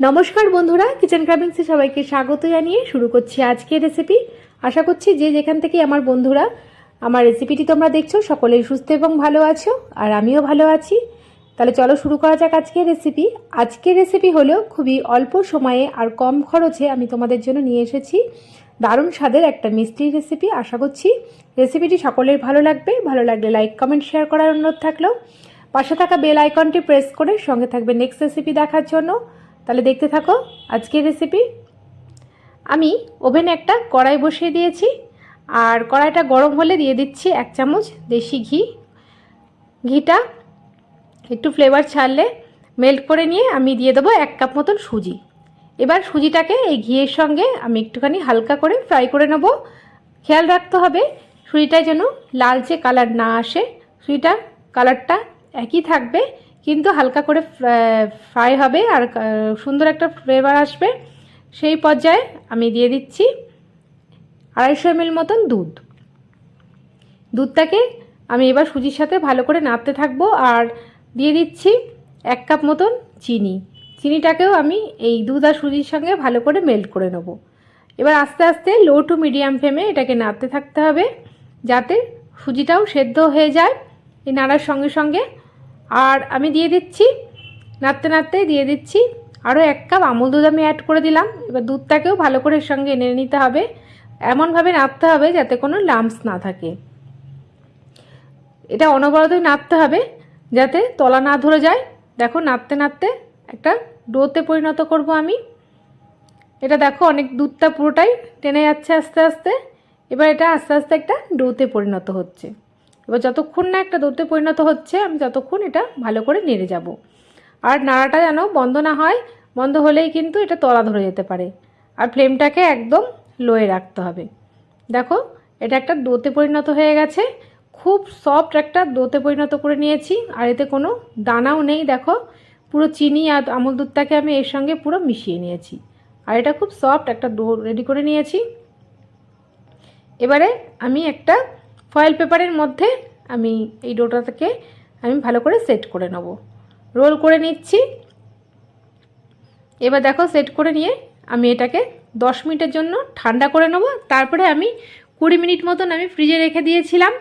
নমস্কার বন্ধুরা কিচেন ক্রাবিংসে সবাইকে স্বাগত জানিয়ে শুরু করছি আজকের রেসিপি আশা করছি যে যেখান থেকে আমার বন্ধুরা আমার রেসিপিটি তোমরা দেখছ, সকলেই সুস্থ এবং ভালো আছো, আর আমিও ভালো আছি। তাহলে চলো শুরু করা যাক আজকের রেসিপি আজকের রেসিপি হলো খুবই অল্প সময়ে আর কম খরচে আমি তোমাদের জন্য নিয়ে এসেছি। দারুণ স্বাদের একটা মিষ্টির রেসিপি আশা করছি রেসিপিটি সকলের ভালো লাগবে। ভালো লাগলে লাইক কমেন্ট শেয়ার করার অনুরোধ থাকল পাশে থাকা বেল আইকনটি প্রেস করে সঙ্গে থাকবে নেক্সট রেসিপি দেখার জন্য। তাহলে দেখতে থাকো আজকের রেসিপি আমি ওভেনে একটা কড়াই বসিয়ে দিয়েছি, আর কড়াইটা গরম হলে দিয়ে দিচ্ছি এক চামচ দেশি ঘি। ঘিটা একটু ফ্লেভার ছাড়লে মেল্ট করে নিয়ে আমি দিয়ে দেবো এক কাপ মতন সুজি। এবার সুজিটাকে এই ঘিয়ের সঙ্গে আমি একটুখানি হালকা করে ফ্রাই করে নেব। খেয়াল রাখতে হবে, সুজিটায় যেন লালচে কালার না আসে। সুজিটার কালারটা একই থাকবে কিন্তু হালকা করে ফ্রাই হবে আর সুন্দর একটা ফ্লেভার আসবে। সেই পর্যায়ে আমি দিয়ে দিচ্ছি আড়াইশো এমএল মতন দুধ। দুধটাকে আমি এবার সুজির সাথে ভালো করে নাড়তে থাকব আর দিয়ে দিচ্ছি এক কাপ মতন চিনি। চিনিটাকেও আমি এই দুধ আর সুজির সঙ্গে ভালো করে মেল্ট করে নেব। এবার আস্তে আস্তে লো টু মিডিয়াম ফ্লেমে এটাকে নাড়তে থাকতে হবে যাতে সুজিটাও সেদ্ধ হয়ে যায়। এই নাড়ার সঙ্গে সঙ্গে আর আমি দিয়ে দিচ্ছি, নাড়তে নাড়তে দিয়ে দিচ্ছি। আরও এক কাপ আমুল দুধ আমি অ্যাড করে দিলাম। এবার দুধটাকেও ভালো করে এর সঙ্গে এনে নিতে হবে। এমনভাবে নাড়তে হবে যাতে কোনো লাম্পস না থাকে। এটা অনবরতই নাড়তে হবে যাতে তলা না ধরে যায়। দেখো, নাড়তে নাড়তে একটা ডোতে পরিণত করব আমি। এটা দেখো, অনেক দুধটা পুরোটাই টেনে যাচ্ছে আস্তে আস্তে। এবার এটা আস্তে আস্তে একটা ডোতে পরিণত হচ্ছে। এবার যতক্ষণ না একটা দৌড়তে পরিণত হচ্ছে, আমি ততক্ষণ এটা ভালো করে নেড়ে যাব। আর নাড়াটা যেন বন্ধ না হয়, বন্ধ হলেই কিন্তু এটা তলা ধরে যেতে পারে। আর ফ্লেমটাকে একদম লোয়ে রাখতে হবে। দেখো, এটা একটা দোতে পরিণত হয়ে গেছে। খুব সফট একটা দোতে পরিণত করে নিয়েছি। আর এতে কোনো দানাও নেই, দেখো। পুরো চিনি আর আমুল দুধটাকে আমি এর সঙ্গে পুরো মিশিয়ে নিয়েছি। আর এটা খুব সফট একটা ডো রেডি করে নিয়েছি। এবারে আমি একটা ফয়েল পেপারের মধ্যে আমি এই ডোটাটাকে আমি ভালো করে সেট করে নেব। রোল করে নিচ্ছি। এবার দেখো সেট করে নিয়ে আমি এটাকে দশ মিনিটের জন্য ঠান্ডা করে নেব। তারপরে আমি কুড়ি মিনিট মতন আমি ফ্রিজে রেখে দিয়েছিলাম।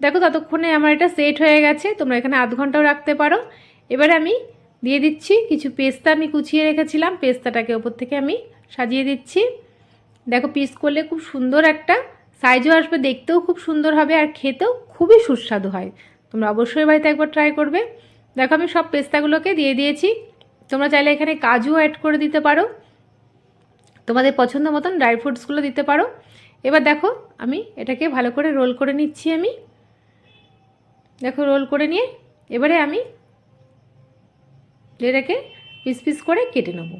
দেখো ততক্ষণে আমার এটা সেট হয়ে গেছে। তোমরা এখানে আধ ঘন্টাও রাখতে পারো। এবারে আমি দিয়ে দিচ্ছি কিছু পেস্তা আমি কুচিয়ে রেখেছিলাম। পেস্তাটাকে ওপর থেকে আমি সাজিয়ে দিচ্ছি। দেখো পিস করলে খুব সুন্দর একটা সাইজও আসবে, দেখতেও খুব সুন্দর হবে আর খেতেও খুবই সুস্বাদু হয়। তোমরা অবশ্যই বাড়িতে একবার ট্রাই করবে। দেখো আমি সব পেস্তাগুলোকে দিয়ে দিয়েছি। তোমরা চাইলে এখানে কাজু অ্যাড করে দিতে পারো। তোমাদের পছন্দ মতন ড্রাই ফ্রুটসগুলো দিতে পারো। এবার দেখো আমি এটাকে ভালো করে রোল করে নিচ্ছি আমি। দেখো রোল করে নিয়ে এবারে আমি এটাকে পিস পিস করে কেটে নেব।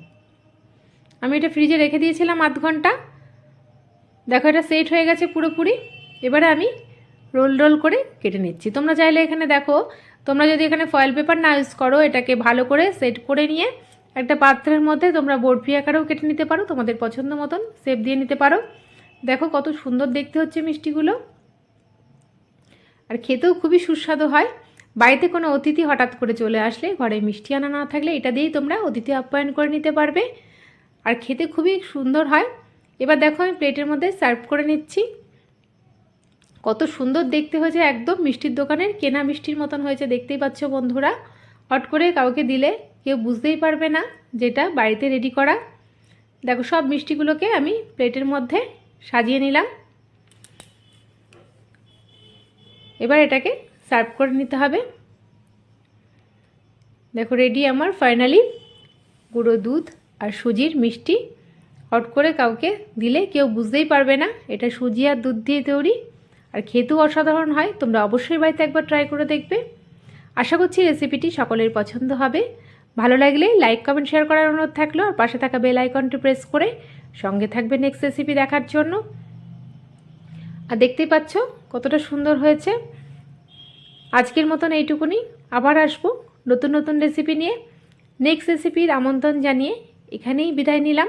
আমি এটা ফ্রিজে রেখে দিয়েছিলাম আধ ঘণ্টা। দেখো, এটা সেট হয়ে গেছে পুরোপুরি। এবারে আমি রোল রোল করে কেটে নিচ্ছি। তোমরা চাইলে এখানে দেখো, তোমরা যদি এখানে ফয়েল পেপার না ইউজ করো, এটাকে ভালো করে সেট করে নিয়ে একটা পাত্রের মধ্যে তোমরা বরফি আকারেও কেটে নিতে পারো, তোমাদের পছন্দ মতন শেপ দিয়ে নিতে পারো। দেখো, কত সুন্দর দেখতে হচ্ছে মিষ্টিগুলো। আর খেতেও খুবই সুস্বাদু হয়। বাড়িতে কোনো অতিথি হঠাৎ করে চলে আসলে ঘরে মিষ্টি আনা না থাকলে এটা দিয়েই তোমরা অতিথি আপ্যায়ন করে নিতে পারবে। আর খেতে খুবই সুন্দর হয়। এবার দেখো আমি প্লেটের মধ্যে সার্ভ করে নিচ্ছি। কত সুন্দর দেখতে হয়েছে, একদম মিষ্টির দোকানের কেনা মিষ্টির মতন হয়েছে, দেখতেই পাচ্ছ বন্ধুরা। হট করে কাউকে দিলে কেউ বুঝতেই পারবে না যেটা বাড়িতে রেডি করা। দেখো সব মিষ্টিগুলোকে আমি প্লেটের মধ্যে সাজিয়ে নিলাম। এবার এটাকে সার্ভ করে নিতে হবে। দেখো রেডি আমার ফাইনালি গুঁড়ো দুধ আর সুজির মিষ্টি। হট করে কাউকে দিলে কেউ বুঝতেই পারবে না। এটা সুজি আর দুধ দিয়ে তৈরি। আর খেতেও অসাধারণ হয়। তোমরা অবশ্যই বাড়িতে একবার ট্রাই করে দেখবে। আশা করছি রেসিপিটি সকলের পছন্দ হবে। ভালো লাগলে লাইক কমেন্ট শেয়ার করার অনুরোধ থাকল। আর পাশে থাকা বেল আইকনটি প্রেস করে সঙ্গে থাকবে নেক্সট রেসিপি দেখার জন্য। আর দেখতেই পাচ্ছ কতটা সুন্দর হয়েছে। আজকের মতন এইটুকুনি। আবার আসব নতুন নতুন রেসিপি নিয়ে। নেক্সট রেসিপির আমন্ত্রণ জানিয়ে এখানেই বিদায় নিলাম।